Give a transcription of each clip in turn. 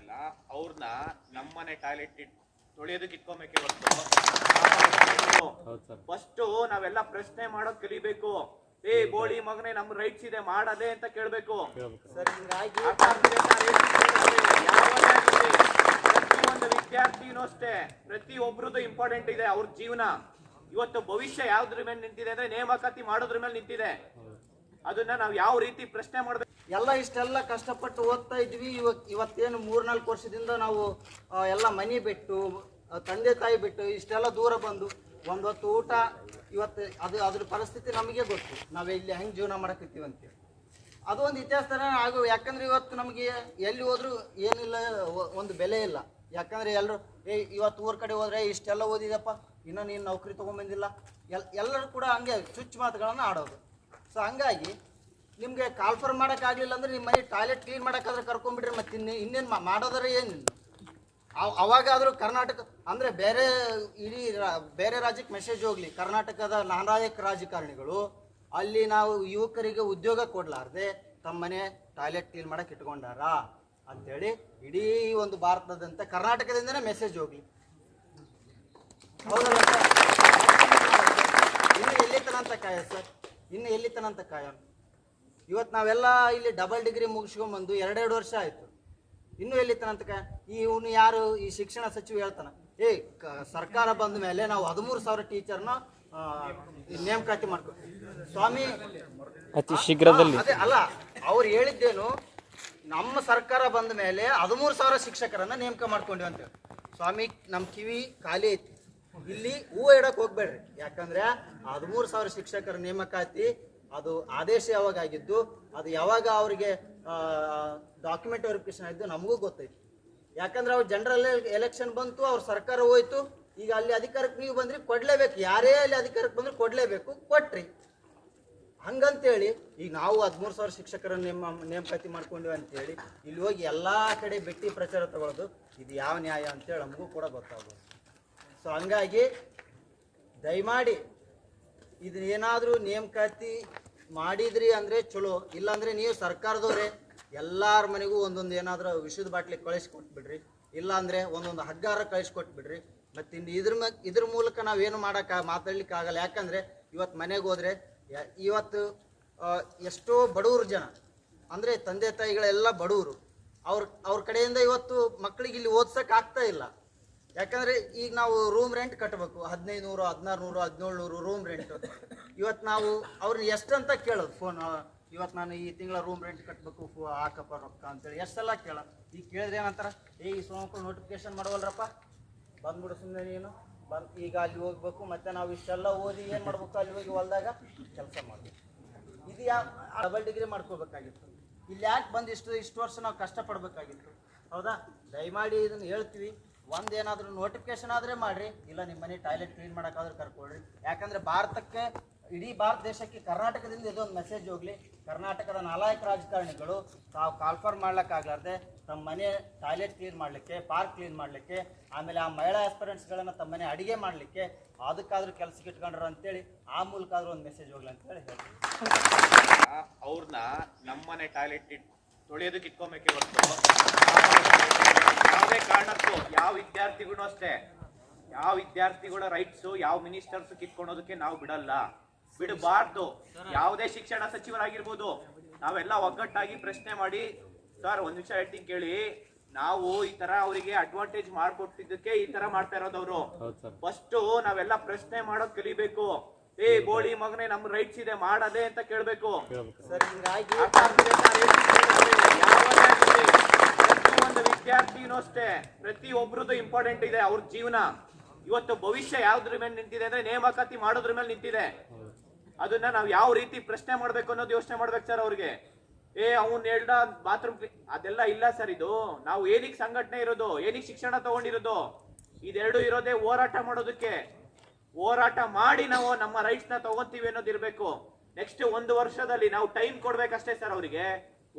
ಇಲ್ಲ ಅವ್ರನ್ನ ನಮ್ಮನೆ ಟಾಯ್ಲೆಟ್ ತೊಳೆಯೋದಕ್ಕೆ ಇಟ್ಕೊಬೇಕೆ ಹೊರತು. ಹೌದು ಸರ್. ಫಸ್ಟ್ ನಾವೆಲ್ಲ ಪ್ರಶ್ನೆ ಮಾಡೋದ್ ಕಲಿಬೇಕು. ಏ ಬೋಳಿ ಮಗನೇ ನಮ್ ರೈಟ್ಸ್ ಇದೆ ಮಾಡದೆ ಅಂತ ಕೇಳ್ಬೇಕು. ಪ್ರತಿಯೊಂದು ವಿದ್ಯಾರ್ಥಿನೂ ಅಷ್ಟೇ ಪ್ರತಿ ಒಬ್ರದ್ದು ಇಂಪಾರ್ಟೆಂಟ್ ಇದೆ ಅವ್ರ ಜೀವನ. ಇವತ್ತು ಭವಿಷ್ಯ ಯಾವ್ದ್ರ ಮೇಲೆ ನಿಂತಿದೆ ಅಂದ್ರೆ ನೇಮಕಾತಿ ಮಾಡೋದ್ರ ಮೇಲೆ ನಿಂತಿದೆ. ಅದನ್ನ ನಾವ್ ಯಾವ ರೀತಿ ಪ್ರಶ್ನೆ ಮಾಡ್ಬೇಕು ಎಲ್ಲ ಇಷ್ಟೆಲ್ಲ ಕಷ್ಟಪಟ್ಟು ಓದ್ತಾ ಇದ್ವಿ. ಇವಾಗ ಇವತ್ತೇನು ಮೂರ್ನಾಲ್ಕು ವರ್ಷದಿಂದ ನಾವು ಎಲ್ಲ ಮನೆ ಬಿಟ್ಟು ತಂದೆ ತಾಯಿ ಬಿಟ್ಟು ಇಷ್ಟೆಲ್ಲ ದೂರ ಬಂದು ಒಂದೊತ್ತು ಊಟ, ಇವತ್ತು ಅದು, ಅದ್ರ ಪರಿಸ್ಥಿತಿ ನಮಗೆ ಗೊತ್ತು. ನಾವು ಇಲ್ಲಿ ಹೆಂಗೆ ಜೀವನ ಮಾಡಕತ್ತೀವಿ ಅಂತೇಳಿ ಅದು ಒಂದು ಇತಿಹಾಸನ ಆಗು. ಯಾಕಂದ್ರೆ ಇವತ್ತು ನಮಗೆ ಎಲ್ಲಿ ಹೋದರೂ ಏನಿಲ್ಲ ಒಂದು ಬೆಲೆ ಇಲ್ಲ. ಯಾಕಂದ್ರೆ ಎಲ್ಲರೂ ಏ, ಇವತ್ತು ಊರ ಕಡೆ ಹೋದ್ರೆ ಇಷ್ಟೆಲ್ಲ ಓದಿದಪ್ಪ, ಇನ್ನೂ ನೀನು ನೌಕರಿ ತೊಗೊಂಬಂದಿಲ್ಲ ಎಲ್, ಎಲ್ಲರೂ ಕೂಡ ಹಂಗೆ ಚುಚ್ಚು ಮಾತುಗಳನ್ನು ಆಡೋದು. ಸೊ ಹಂಗಾಗಿ ನಿಮಗೆ ಕಾಲ್ಫರ್ ಆಗ್ಲಿಲ್ಲ ಅಂದ್ರೆ ನಿಮ್ಮ ಮನೆ ಟಾಯ್ಲೆಟ್ ಕ್ಲೀನ್ ಮಾಡಕ್ಕಾದ್ರೆ ಕರ್ಕೊಂಡ್ಬಿಡ್ರಿ, ಮತ್ತೆ ಇನ್ನೇ ಇನ್ನೇನ್ ಮಾಡೋದ್ರೆ ಏನಿಲ್ಲ ಅವ್- ಅವಾಗಾದ್ರೂ ಕರ್ನಾಟಕ ಅಂದ್ರೆ ಬೇರೆ ಇಡೀ ಬೇರೆ ರಾಜ್ಯಕ್ಕೆ ಮೆಸೇಜ್ ಹೋಗ್ಲಿ. ಕರ್ನಾಟಕದ ನಾನಾಯಕ ರಾಜಕಾರಣಿಗಳು, ಅಲ್ಲಿ ನಾವು ಯುವಕರಿಗೆ ಉದ್ಯೋಗ ಕೊಡ್ಲಾರ್ದೆ ತಮ್ಮ ಮನೆ ಟಾಯ್ಲೆಟ್ ಕ್ಲೀನ್ ಮಾಡಕ್ ಇಟ್ಕೊಂಡಾರ ಅಂತೇಳಿ ಇಡೀ ಒಂದು ಭಾರತದಂತ ಕರ್ನಾಟಕದಿಂದನೇ ಮೆಸೇಜ್ ಹೋಗ್ಲಿ. ಹೌದಲ್ಲ ಸರ್? ಇನ್ನು ಎಲ್ಲಿ ತನಂತ ಕಾಯ ಸರ್? ಇನ್ನು ಎಲ್ಲಿ ತನಂತ ಇವತ್ತು ನಾವೆಲ್ಲ ಇಲ್ಲಿ ಡಬಲ್ ಡಿಗ್ರಿ ಮುಗಿಸ್ಕೊಂಬಂದು ಎರಡೆರಡು ವರ್ಷ ಆಯಿತು. ಇನ್ನೂ ಎಲ್ಲಿ ತನಂತ ಕಾಯ ಈ ಇವನು ಯಾರು? ಈ ಶಿಕ್ಷಣ ಸಚಿವ ಹೇಳ್ತಾನೆ ಏ ಕ- ಸರ್ಕಾರ ಬಂದ ಮೇಲೆ ನಾವು ಹದಿಮೂರು ಸಾವಿರ ಟೀಚರ್ನ ನೇಮಕಾತಿ ಮಾಡ್ಕೊ ಸ್ವಾಮಿ ಅತಿ ಶೀಘ್ರದಲ್ಲಿ. ಅದೇ ಅಲ್ಲ ಅವ್ರು ಹೇಳಿದ್ದೇನು ನಮ್ಮ ಸರ್ಕಾರ ಬಂದ ಮೇಲೆ ಹದಿಮೂರು ಸಾವಿರ ಶಿಕ್ಷಕರನ್ನ ನೇಮಕ ಮಾಡ್ಕೊಂಡಿವಿ ಅಂತ ಸ್ವಾಮಿ ನಮ್ಮ ಕಿವಿ ಖಾಲಿ ಐತಿ. ಇಲ್ಲಿ ಹೂವು ಇಡಕ್ಕೆ ಹೋಗ್ಬೇಡ್ರಿ. ಯಾಕಂದ್ರೆ ಹದಿಮೂರು ಸಾವಿರ ಶಿಕ್ಷಕರ ನೇಮಕಾತಿ ಅದು ಆದೇಶ ಯಾವಾಗ ಆಗಿದ್ದು ಅದು ಯಾವಾಗ ಅವರಿಗೆ ಡಾಕ್ಯುಮೆಂಟ್ ವೆರಿಫಿಕೇಶನ್ ಆಗಿದ್ದು ನಮಗೂ ಗೊತ್ತೈತಿ. ಯಾಕಂದ್ರೆ ಅವ್ರು ಜನರಲ್ ಎಲೆಕ್ಷನ್ ಬಂತು, ಅವ್ರ ಸರ್ಕಾರ ಹೋಯ್ತು, ಈಗ ಅಲ್ಲಿ ಅಧಿಕಾರಕ್ಕೆ ನೀವು ಬಂದ್ರಿ, ಕೊಡ್ಲೇಬೇಕು. ಯಾರೇ ಅಲ್ಲಿ ಅಧಿಕಾರಕ್ಕೆ ಬಂದ್ರೆ ಕೊಡ್ಲೇಬೇಕು, ಕೊಟ್ರಿ. ಹಂಗಂತೇಳಿ, ಈಗ ನಾವು ಹದಿಮೂರು ಸಾವಿರ ಶಿಕ್ಷಕರನ್ನು ನೇಮ, ನೇಮಕಾತಿ ಮಾಡ್ಕೊಂಡಿವಿ ಅಂತೇಳಿ, ಇಲ್ಲಿ ಹೋಗಿ ಎಲ್ಲ ಕಡೆ ಬೆಟ್ಟಿ ಪ್ರಚಾರ ತಗೊಳ್ಳೋದು ಇದು ಯಾವ ನ್ಯಾಯ ಅಂತೇಳಿ ನಮಗೂ ಕೂಡ ಗೊತ್ತಾಗೋದು. ಸೊ ಹಂಗಾಗಿ ದಯಮಾಡಿ, ಇದನ್ನೇನಾದರೂ ನೇಮಕಾತಿ ಮಾಡಿದ್ರಿ ಅಂದರೆ ಚಲೋ, ಇಲ್ಲಾಂದರೆ ನೀವು ಸರ್ಕಾರದವ್ರೆ, ಎಲ್ಲಾರ ಮನೆಗೂ ಒಂದೊಂದು ಏನಾದ್ರೂ ವಿಷದ ಬಾಟ್ಲಿ ಕಳಿಸ್ಕೊಟ್ಬಿಡ್ರಿ, ಇಲ್ಲಾಂದರೆ ಒಂದೊಂದು ಹಗ್ಗಾರ ಕಳಿಸ್ಕೊಟ್ಬಿಡ್ರಿ. ಮತ್ತು ಇನ್ನು ಇದ್ರ ಇದ್ರ ಮೂಲಕ ನಾವೇನು ಮಾಡೋಕ್ಕೆ ಮಾತಾಡ್ಲಿಕ್ಕೆ ಆಗಲ್ಲ. ಯಾಕಂದರೆ ಇವತ್ತು ಮನೆಗೆ ಹೋದ್ರೆ ಇವತ್ತು ಎಷ್ಟೋ ಬಡವರು ಜನ, ಅಂದರೆ ತಂದೆ ತಾಯಿಗಳೆಲ್ಲ ಬಡವರು ಅವ್ರ ಅವ್ರ ಕಡೆಯಿಂದ ಇವತ್ತು ಮಕ್ಕಳಿಗೆ ಇಲ್ಲಿ ಓದ್ಸೋಕೆ ಆಗ್ತಾ ಇಲ್ಲ. ಯಾಕಂದ್ರೆ ಈಗ ನಾವು ರೂಮ್ ರೆಂಟ್ ಕಟ್ಟಬೇಕು ಹದಿನೈದು ನೂರು ಹದಿನಾರು ನೂರು ಹದಿನೇಳು ನೂರು ರೂಮ್ ರೆಂಟ್ ಇವತ್ತು ನಾವು ಅವ್ರನ್ನ ಎಷ್ಟಂತ ಕೇಳೋದು? ಫೋನ್ ಇವತ್ತು ನಾನು ಈ ತಿಂಗಳ ರೂಮ್ ರೆಂಟ್ ಕಟ್ಟಬೇಕು ಫೋ, ಹಾಕಪ್ಪ ರೊಕ್ಕ ಅಂತೇಳಿ ಎಷ್ಟೆಲ್ಲ ಕೇಳ. ಈಗ ಕೇಳಿದ್ರೆ ಏನಂತಾರ? ಏ, ಈ ಸೋಮಕ್ಕಳು ನೋಟಿಫಿಕೇಶನ್ ಮಾಡುವಲ್ರಪ್ಪ. ಬಂದ್ಬಿಡು ಸುಮ್ಮನೆ ನೀನು. ಬಂದು, ಈಗ ಅಲ್ಲಿ ಹೋಗ್ಬೇಕು, ಮತ್ತೆ ನಾವು ಇಷ್ಟೆಲ್ಲ ಓದಿ ಏನು ಮಾಡ್ಬೇಕು, ಅಲ್ಲಿ ಹೋಗಿ ಹೊಲ್ದಾಗ ಕೆಲಸ ಮಾಡಬೇಕು. ಇದು ಯಾವ ಡಬಲ್ ಡಿಗ್ರಿ ಮಾಡ್ಕೋಬೇಕಾಗಿತ್ತು ಇಲ್ಲಿ ಯಾಕೆ ಬಂದು ಇಷ್ಟು ಇಷ್ಟು ವರ್ಷ ನಾವು ಕಷ್ಟಪಡಬೇಕಾಗಿತ್ತು? ಹೌದಾ? ದಯಮಾಡಿ ಇದನ್ನು ಹೇಳ್ತೀವಿ. ಒಂದೇನಾದರೂ ನೋಟಿಫಿಕೇಶನ್ ಆದರೆ ಮಾಡಿರಿ. ಇಲ್ಲ ನಿಮ್ಮ ಮನೆ ಟಾಯ್ಲೆಟ್ ಕ್ಲೀನ್ ಮಾಡೋಕ್ಕಾದ್ರೂ ಕರ್ಕೊಳ್ರಿ. ಯಾಕಂದರೆ ಭಾರತಕ್ಕೆ ಇಡೀ ಭಾರತ ದೇಶಕ್ಕೆ ಕರ್ನಾಟಕದಿಂದ ಇದೊಂದು ಮೆಸೇಜ್ ಹೋಗಲಿ. ಕರ್ನಾಟಕದ ನಾಲಾಯಕ ರಾಜಕಾರಣಿಗಳು ತಾವು ಕಾಲ್ಫರ್ ಮಾಡ್ಲಿಕ್ಕಾಗ್ಲಾರ್ದೆ ತಮ್ಮ ಮನೆ ಟಾಯ್ಲೆಟ್ ಕ್ಲೀನ್ ಮಾಡಲಿಕ್ಕೆ ಪಾರ್ಕ್ ಕ್ಲೀನ್ ಮಾಡಲಿಕ್ಕೆ, ಆಮೇಲೆ ಆ ಮಹಿಳಾ ಆಸ್ಪಿರೆಂಟ್ಸ್ಗಳನ್ನು ತಮ್ಮ ಮನೆ ಅಡಿಗೆ ಮಾಡಲಿಕ್ಕೆ ಅದಕ್ಕಾದ್ರೂ ಕೆಲಸಕ್ಕೆ ಇಟ್ಕೊಂಡ್ರು ಅಂತೇಳಿ ಆ ಮೂಲಕ ಆದ್ರೂ ಒಂದು ಮೆಸೇಜ್ ಹೋಗ್ಲಿ ಅಂತೇಳಿ ಹೇಳ್ತೀವಿ ಅವ್ರನ್ನ ನಮ್ಮನೆ ಟಾಯ್ಲೆಟ್ ತೊಳೆಯೋದಕ್ಕೆ ಇಟ್ಕೊಬೇಕೆ ಹೊರತು. ಯಾವುದೇ ಕಾರಣಕ್ಕೂ, ಯಾವ ವಿದ್ಯಾರ್ಥಿಗಳು ಅಷ್ಟೇ. ಯಾವ ವಿದ್ಯಾರ್ಥಿಗಳ ರೈಟ್ಸು ಯಾವ ಮಿನಿಸ್ಟರ್ಸ್ ಕಿತ್ಕೊಳೋದಕ್ಕೆ ನಾವು ಬಿಡಲ್ಲ. ಬಿಡಬಾರ್ದು. ಯಾವುದೇ ಶಿಕ್ಷಣ ಸಚಿವರಾಗಿರ್ಬೋದು ನಾವೆಲ್ಲ ಒಗ್ಗಟ್ಟಾಗಿ ಪ್ರಶ್ನೆ ಮಾಡಿ ಸರ್ ಒಂದ್ ನಿಮಿಷ ಹೇಳ್ತೀನಿ ಕೇಳಿ. ನಾವು ಈ ತರ ಅವರಿಗೆ ಅಡ್ವಾಂಟೇಜ್ ಮಾಡ್ಕೊಟ್ಟಿದ್ದಕ್ಕೆ ಈ ತರ ಮಾಡ್ತಾ ಇರೋದವ್ರು ಫಸ್ಟ್ ನಾವೆಲ್ಲ ಪ್ರಶ್ನೆ ಮಾಡೋದ್ ಕಲಿಬೇಕು. ಏ ಬೋಳಿ ಮಗನೇ ನಮ್ ರೈಟ್ಸ್ ಇದೆ ಮಾಡದೆ ಅಂತ ಕೇಳ್ಬೇಕು. ಪ್ರತಿಯೊಂದು ವಿದ್ಯಾರ್ಥಿನೂ ಅಷ್ಟೇ ಪ್ರತಿ ಒಬ್ರದ್ದು ಇಂಪಾರ್ಟೆಂಟ್ ಇದೆ ಅವ್ರ ಜೀವನ. ಇವತ್ತು ಭವಿಷ್ಯ ಯಾವ್ದ್ರ ಮೇಲೆ ನಿಂತಿದೆ ಅಂದ್ರೆ ನೇಮಕಾತಿ ಮಾಡೋದ್ರ ಮೇಲೆ ನಿಂತಿದೆ. ಅದನ್ನ ನಾವು ಯಾವ ರೀತಿ ಪ್ರಶ್ನೆ ಮಾಡ್ಬೇಕು ಅನ್ನೋದು ಯೋಚನೆ ಮಾಡ್ಬೇಕು ಸರ್ ಅವ್ರಿಗೆ. ಏ, ಅವ್ನ್ ಹೇಳ್ದ ಬಾತ್ರೂಮ್ ಅದೆಲ್ಲ ಇಲ್ಲ ಸರ್ ಇದು. ನಾವು ಏನಿಗ್ ಸಂಘಟನೆ ಇರೋದು, ಏನಿಗ್ ಶಿಕ್ಷಣ ತಗೊಂಡಿರೋದು, ಇದೆರಡು ಇರೋದೇ ಹೋರಾಟ ಮಾಡೋದಕ್ಕೆ. ಹೋರಾಟ ಮಾಡಿ ನಾವು ನಮ್ಮ ರೈಟ್ಸ್ನ ತಗೊಂತೀವಿ ಅನ್ನೋದು ಇರ್ಬೇಕು. ನೆಕ್ಸ್ಟ್ ಒಂದು ವರ್ಷದಲ್ಲಿ ನಾವು ಟೈಮ್ ಕೊಡ್ಬೇಕಷ್ಟೇ ಸರ್ ಅವರಿಗೆ.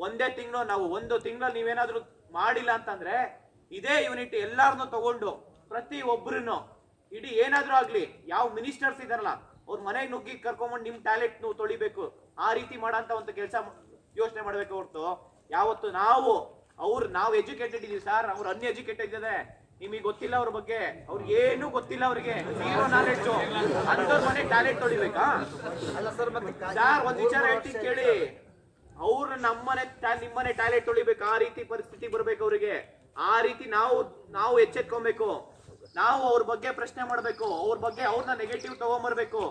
ಒಂದೇ ತಿಂಗಳು ನಾವು ಒಂದು ತಿಂಗಳಲ್ಲಿ ನೀವೇನಾದ್ರೂ ಮಾಡಿಲ್ಲ ಅಂತಂದ್ರೆ ಇದೇ ಯೂನಿಟ್ ಎಲ್ಲಾರನ್ನು ತಗೊಂಡು ಪ್ರತಿ ಒಬ್ಬರನ್ನು ಇಡೀ ಏನಾದ್ರೂ ಆಗ್ಲಿ, ಯಾವ ಮಿನಿಸ್ಟರ್ಸ್ ಇದಾರಲ್ಲ ಅವ್ರ ಮನೆಗೆ ನುಗ್ಗಿ ಕರ್ಕೊಂಡ್ಬಂದು ನಿಮ್ ಟ್ಯಾಲೆಂಟ್ ನೀವು ತೊಳಿಬೇಕು ಆ ರೀತಿ ಮಾಡಂತ ಒಂದು ಕೆಲಸ ಯೋಚನೆ ಮಾಡ್ಬೇಕು ಹೊರತು. ಯಾವತ್ತು ನಾವು ಅವ್ರು ನಾವು ಎಜುಕೇಟೆಡ್ ಇದೀವಿ ಸರ್ ಅವ್ರು ಅನ್ಎಜುಕೇಟೆಡ್ ಇದೆ ನಿಮಗೆ ಗೊತ್ತಿಲ್ಲ ಅವ್ರ ಬಗ್ಗೆ ಅವ್ರಿಗೆ ಏನು ಗೊತ್ತಿಲ್ಲ ಅವ್ರಿಗೆ. ಜೀರೋ ನಾಲೆಡ್ಜು ಅಂತವ್ರ ಮನೆ ಟ್ಯಾಲೆಂಟ್ ತೊಳಿಬೇಕಾ? ಅಲ್ಲ ಸರ್ ಒಂದ್ ವಿಚಾರ ಹೇಳ್ತೀನಿ ಕೇಳಿ. ಅವ್ರ ನಮ್ಮನೆ ನಿಮ್ಮನೆ ಟ್ಯಾಲೆಂಟ್ ತೊಳಿಬೇಕು ಆ ರೀತಿ ಪರಿಸ್ಥಿತಿ ಬರ್ಬೇಕು ಅವ್ರಿಗೆ. ಆ ರೀತಿ ನಾವು ನಾವು ಎಚ್ಚೆತ್ಕೊಬೇಕು. ನಾವು ಅವ್ರ ಬಗ್ಗೆ ಪ್ರಶ್ನೆ ಮಾಡಬೇಕು, ಅವ್ರ ಬಗ್ಗೆ ಅವ್ರನ್ನ ನೆಗೆಟಿವ್ ತಗೊಂಬರ್ಬೇಕು.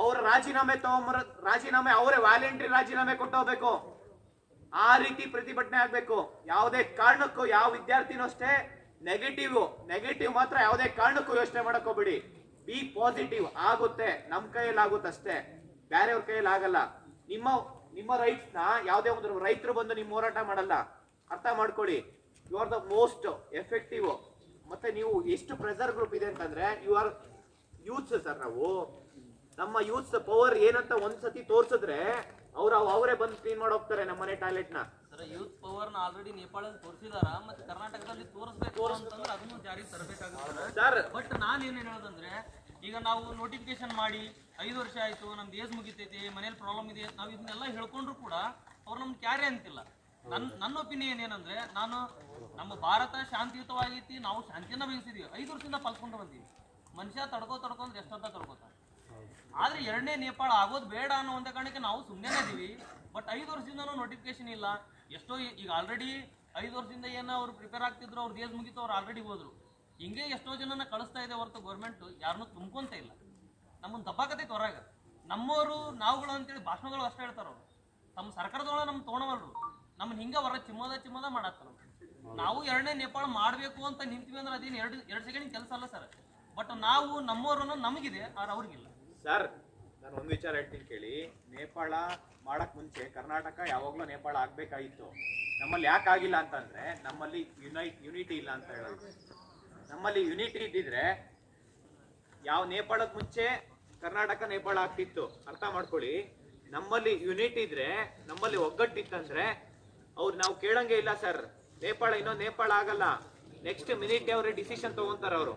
ಅವ್ರ ರಾಜೀನಾಮೆ ತಗೊಂಬರ, ರಾಜೀನಾಮೆ ಅವರೇ ವ್ಯಾಲೆಂಟ್ರಿ ರಾಜೀನಾಮೆ ಕೊಟ್ಟೋಗ್ಬೇಕು ಆ ರೀತಿ ಪ್ರತಿಭಟನೆ ಆಗ್ಬೇಕು. ಯಾವುದೇ ಕಾರಣಕ್ಕೂ ಯಾವ ವಿದ್ಯಾರ್ಥಿನೂ ಅಷ್ಟೇ ನೆಗೆಟಿವ್ ನೆಗೆಟಿವ್ ಮಾತ್ರ ಯಾವುದೇ ಕಾರಣಕ್ಕೂ ಯೋಚನೆ ಮಾಡಕ್ ಬಿ ಪಾಸಿಟಿವ್ ಆಗುತ್ತೆ, ನಮ್ ಕೈಯಲ್ಲಿ ಆಗುತ್ತೆ ಅಷ್ಟೇ. ಬೇರೆಯವ್ರ ಕೈಯಲ್ಲಿ ಆಗಲ್ಲ. ನಿಮ್ಮ ನಿಮ್ಮ ರೈಟ್ಸ್ನ ಯಾವುದೇ ಒಂದು ರೈತರು ಬಂದು ನಿಮ್ ಹೋರಾಟ ಮಾಡಲ್ಲ. ಅರ್ಥ ಮಾಡ್ಕೊಳ್ಳಿ. You are the most effective ಮತ್ತೆ ನೀವು ಎಷ್ಟು ಪ್ರೆಸರ್ ಗ್ರೂಪ್ ಇದೆ ಅಂತಂದ್ರೆ ಯು ಆರ್ ಯೂತ್ಸ್ ಸರ್ ನಾವು. ನಮ್ಮ ಯೂತ್ಸ್ ಪವರ್ ಏನಂತ ಒಂದ್ಸತಿ ತೋರ್ಸಿದ್ರೆ ಅವ್ರ ಅವರೇ ಬಂದು ಕ್ಲೀನ್ ಮಾಡೋಗ್ತಾರೆ ನಮ್ಮ ಮನೆ ಟಾಯ್ಲೆಟ್ನ. ಸರ್ ಯೂತ್ ಪವರ್ ಆಲ್ರೆಡಿ ನೇಪಾಳದಲ್ಲಿ ತೋರಿಸಿದಾರ? ಮತ್ತೆ ಕರ್ನಾಟಕದಲ್ಲಿ ತೋರಿಸ್ಬೇಕು ಅಂತಂದ್ರೆ ಅದನ್ನು ಜಾರಿಗೆ ತರಬೇಕಾಗುತ್ತೆ ಸರ್. ಬಟ್ ನಾನು ಏನು ಹೇಳೋದಂದ್ರೆ ಈಗ ನಾವು ನೋಟಿಫಿಕೇಶನ್ ಮಾಡಿ ಐದು ವರ್ಷ ಆಯ್ತು ನಮ್ದು ಏಜ್ ಮುಗಿತೈತಿ ಮನೇಲಿ ಪ್ರಾಬ್ಲಮ್ ಇದೆ ನಾವು ಇದನ್ನೆಲ್ಲ ಹೇಳ್ಕೊಂಡ್ರು ಕೂಡ ಅವ್ರು ನಮ್ಗೆ ಕ್ಯಾರಿ ಅಂತಿಲ್ಲ. ನನ್ನ ನನ್ನ ಒಪಿನಿಯನ್ ಏನಂದ್ರೆ, ನಾನು ನಮ್ಮ ಭಾರತ ಶಾಂತಿಯುತವಾಗೈತಿ ನಾವು ಶಾಂತಿಯನ್ನ ಬಯಸಿದೀವಿ ಐದು ವರ್ಷದಿಂದ ಪಲ್ಕೊಂಡು ಬಂದೀವಿ. ಮನುಷ್ಯ ತಡ್ಕೋ ತಡ್ಕೊ ಅಂದ್ರೆ ಎಷ್ಟೊತ್ತ ತಡ್ಕೋತಾನೆ ಆದ್ರೆ ಎರಡನೇ ನೇಪಾಳ ಆಗೋದು ಬೇಡ ಅನ್ನೋ ಒಂದೇ ಕಾರಣಕ್ಕೆ ನಾವು ಸುಮ್ಮನೆ ಇದೀವಿ. ಬಟ್ ಐದು ವರ್ಷದಿಂದನೂ ನೋಟಿಫಿಕೇಶನ್ ಇಲ್ಲ. ಎಷ್ಟೋ ಈಗ ಆಲ್ರೆಡಿ ಐದು ವರ್ಷದಿಂದ ಏನ ಅವ್ರು ಪ್ರಿಪೇರ್ ಆಗ್ತಿದ್ರು, ಅವ್ರ ದೇಶ ಮುಗಿತು, ಅವ್ರು ಆಲ್ರೆಡಿ ಹೋದ್ರು. ಹಿಂಗೆ ಎಷ್ಟೋ ಜನನ ಕಳಿಸ್ತಾ ಇದೆ ಹೊರತು ಗೌರ್ಮೆಂಟ್ ಯಾರನ್ನೂ ತುಂಬ್ಕೊಂತ ಇಲ್ಲ. ನಮ್ಮನ್ನು ದಬ್ಬಾಕತೈತೆ ಹೊರಗೆ. ನಮ್ಮವರು ನಾವುಗಳು ಅಂತೇಳಿ ಭಾಷಣಗಳು ಅಷ್ಟೇ ಹೇಳ್ತಾರ ಅವರು ತಮ್ಮ ಸರ್ಕಾರದೊಳಗೆ ನಮ್ಮ ತೊಗೊಳವಲ್ರು ನಮ್ಮನ್ನ ಹಿಂಗ ಹೊರ ಚಿಮ್ಮದ ಚಿಮ್ಮದ ಮಾಡತ್ತ ನಾವು ಎರಡನೇ ನೇಪಾಳ ಮಾಡಬೇಕು ಅಂತ ನಿಂತೀವಿ ಅಂದ್ರೆ ಅದೇನು ಎರಡು ಎರಡು ಸೆಕೆಂಡ್ ಕೆಲಸ ಅಲ್ಲ ಸರ್. ಬಟ್ ನಾವು ನಮ್ಮವರನ್ನು ನಮಗಿದೆ, ಆದ್ರೆ ಅವ್ರಿಗಿಲ್ಲ. ಸರ್, ನಾನು ಒಂದು ವಿಚಾರ ಹೇಳ್ತೀನಿ ಕೇಳಿ. ನೇಪಾಳ ಮಾಡಕ್ ಮುಂಚೆ ಕರ್ನಾಟಕ ಯಾವಾಗ್ಲೂ ನೇಪಾಳ ಆಗ್ಬೇಕಾಗಿತ್ತು. ನಮ್ಮಲ್ಲಿ ಯಾಕೆ ಆಗಿಲ್ಲ ಅಂತಂದ್ರೆ, ನಮ್ಮಲ್ಲಿ ಯುನೈಟ್ ಯುನಿಟಿ ಇಲ್ಲ ಅಂತ ಹೇಳೋದು. ನಮ್ಮಲ್ಲಿ ಯುನಿಟಿ ಇದ್ದಿದ್ರೆ ಯಾವ ನೇಪಾಳಕ್ ಮುಂಚೆ ಕರ್ನಾಟಕ ನೇಪಾಳ ಆಗ್ತಿತ್ತು. ಅರ್ಥ ಮಾಡ್ಕೊಳ್ಳಿ. ನಮ್ಮಲ್ಲಿ ಯುನಿಟ್ ಇದ್ರೆ, ನಮ್ಮಲ್ಲಿ ಒಗ್ಗಟ್ಟಿತ್ತಂದ್ರೆ ಅವ್ರು ನಾವು ಕೇಳಂಗೆ ಇಲ್ಲ ಸರ್. ನೇಪಾಳ ಇನ್ನೂ ನೇಪಾಳ ಆಗಲ್ಲ. ನೆಕ್ಸ್ಟ್ ಮಿನಿಟ್ ಅವ್ರ ಡಿಸಿಷನ್ ತಗೊಂತಾರ ಅವರು.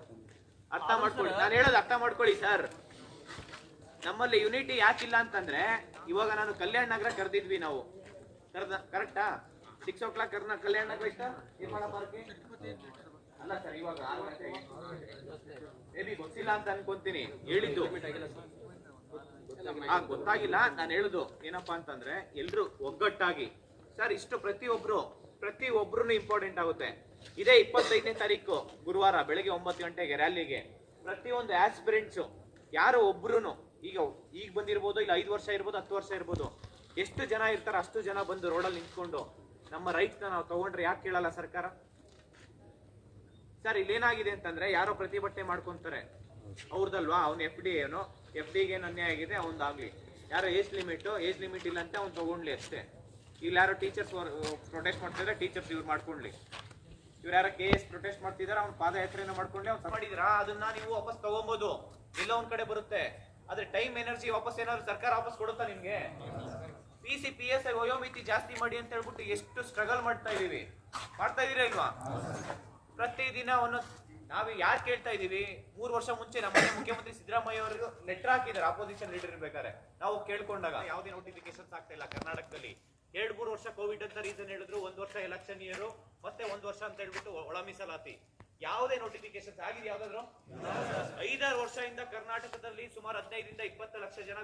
ಅರ್ಥ ಮಾಡ್ಕೊಳ್ಳಿ. ನಾನು ಹೇಳೋದು ಅರ್ಥ ಮಾಡ್ಕೊಳ್ಳಿ ಸರ್. ನಮ್ಮಲ್ಲಿ ಯುನಿಟಿ ಯಾಕಿಲ್ಲ ಅಂತಂದ್ರೆ ಇವಾಗ ನಾನು ಕಲ್ಯಾಣ ನಗರ ಕರೆದಿದ್ವಿ ನಾವು. ಕರ್ದ ಕರೆಕ್ಟಾ? ಸಿಕ್ಸ್ ಓ ಕ್ಲಾಕ್ ಕರ್ನ ಕಲ್ಯಾಣ ನಗರ ಇಷ್ಟ? ನಿರ್ಮಲಾ ಪಾರ್ಕ್ಗೆ ಅಲ್ಲ ಸರ್ ಇವಾಗ ಮೇಬಿ ಗೊತ್ತಿಲ್ಲ ಅಂತ ಅನ್ಕೊಂತೀನಿ. ಹೇಳಿದ್ದು. ಆ ಗೊತ್ತಾಗಿಲ್ಲ. ನಾನು ಹೇಳುದು ಏನಪ್ಪಾ ಅಂತಂದ್ರೆ ಎಲ್ರು ಒಗ್ಗಟ್ಟಾಗಿ ಸರ್ ಇಷ್ಟು ಪ್ರತಿಯೊಬ್ರು ಪ್ರತಿ ಒಬ್ರು ಇಂಪಾರ್ಟೆಂಟ್ ಆಗುತ್ತೆ. ಇದೇ ಇಪ್ಪತ್ತೈದನೇ ತಾರೀಕು, ಗುರುವಾರ ಬೆಳಗ್ಗೆ ಒಂಬತ್ತು ಗಂಟೆಗೆ ರ್ಯಾಲಿಗೆ ಪ್ರತಿಯೊಂದು ಆಸ್ಪಿರೆಂಟ್ಸು ಯಾರು ಒಬ್ರು ಈಗ ಈಗ ಬಂದಿರ್ಬೋದು, ಇಲ್ಲ ಐದು ವರ್ಷ ಇರ್ಬೋದು, ಹತ್ತು ವರ್ಷ ಇರ್ಬೋದು, ಎಷ್ಟು ಜನ ಇರ್ತಾರೆ ಅಷ್ಟು ಜನ ಬಂದು ರೋಡಲ್ಲಿ ನಿಂತ್ಕೊಂಡು ನಮ್ಮ ರೈಟ್ನ ನಾವು ತಗೊಂಡ್ರೆ ಯಾಕೆ ಕೇಳಲ್ಲ ಸರ್ಕಾರ? ಸರ್, ಇಲ್ಲೇನಾಗಿದೆ ಅಂತಂದ್ರೆ ಯಾರೋ ಪ್ರತಿಭಟನೆ ಮಾಡ್ಕೊಂತಾರೆ. ಅವ್ರದಲ್ವಾ, ಅವ್ನ ಎಫ್ ಡಿ ಏನು ಎಫ್ ಡಿಗೆ ಅನ್ಯಾಯ ಆಗಿದೆ, ಅವ್ನದಾಗ್ಲಿ. ಯಾರೋ ಏಜ್ ಲಿಮಿಟ್ ಏಜ್ ಲಿಮಿಟ್ ಇಲ್ಲ ಅಂತ ಅವ್ನು ತಗೊಂಡ್ಲಿ ಅಷ್ಟೇ. ಇಲ್ಲಿ ಯಾರೋ ಟೀಚರ್ಸ್ ಪ್ರೊಟೆಸ್ಟ್ ಮಾಡ್ತಿದ್ರೆ ಟೀಚರ್ಸ್ ಇವ್ರು ಮಾಡ್ಕೊಳ್ಳಿ ಇವ್ರು ಯಾರೋ ಕೆ ಎಸ್ ಪ್ರೊಟೆಸ್ಟ್ ಮಾಡ್ತಿದಾರೆ, ಅವ್ನ ಪಾದಯಾತ್ರೆಯನ್ನು ಮಾಡ್ಕೊಂಡೆ ಅವ್ನು ಮಾಡಿದ್ರ? ಅದನ್ನ ನೀವು ವಾಪಸ್ ತಗೊಬೋದು. ಎಲ್ಲೋ ಒಂದ್ ಕಡೆ ಬರುತ್ತೆ. ಆದ್ರೆ ಟೈಮ್ ಎನರ್ಜಿ ವಾಪಸ್ ಏನಾದ್ರು ಸರ್ಕಾರ ವಾಪಸ್ ಕೊಡುತ್ತಾ ನಿಮ್ಗೆ? ಪಿ ಸಿ ಪಿ ಎಸ್ ವಯೋಮಿತಿ ಜಾಸ್ತಿ ಮಾಡಿ ಅಂತ ಹೇಳ್ಬಿಟ್ಟು ಎಷ್ಟು ಸ್ಟ್ರಗಲ್ ಮಾಡ್ತಾ ಇದೀವಿ. ಮಾಡ್ತಾ ಇದೀರಾ ಇಲ್ವಾ? ಪ್ರತಿದಿನ ಒಂದೊಂದು ನಾವು ಯಾಕೆ ಕೇಳ್ತಾ ಇದೀವಿ? ಮೂರು ವರ್ಷ ಮುಂಚೆ ನಮ್ಮ ಮುಖ್ಯಮಂತ್ರಿ ಸಿದ್ದರಾಮಯ್ಯ ಅವರು ಲೆಟರ್ ಹಾಕಿದ್ದಾರೆ. ಆಪೋಸಿಷನ್ ಲೀಡರ್ ಇರ್ಬೇಕಾದ್ರೆ. ನಾವು ಕೇಳ್ಕೊಂಡಾಗ. ಯಾವುದೇ ನೋಟಿಫಿಕೇಶನ್ಸ್ ಆಗ್ತಾ ಇಲ್ಲ ಕರ್ನಾಟಕದಲ್ಲಿ. ಎರಡ್ ಮೂರು ವರ್ಷ ಕೋವಿಡ್ ಅಂತ ರೀಸನ್ ಹೇಳಿದ್ರು, ಒಂದ್ ವರ್ಷ ಎಲೆಕ್ಷನ್ ಇಯರ್ ಮತ್ತೆ ಒಂದ್ ವರ್ಷ ಅಂತ ಹೇಳ್ಬಿಟ್ಟು ಒಳ ಮೀಸಲಾತಿ ಯಾವುದೇ ನೋಟಿಫಿಕೇಶನ್ ಆಗಿದೆ ಯಾವ್ದಾದ್ರು? ಐದಾರು ವರ್ಷದಿಂದ ಕರ್ನಾಟಕದಲ್ಲಿ ಸುಮಾರು ಹದಿನೈದರಿಂದ ಇಪ್ಪತ್ತು ಲಕ್ಷ ಜನ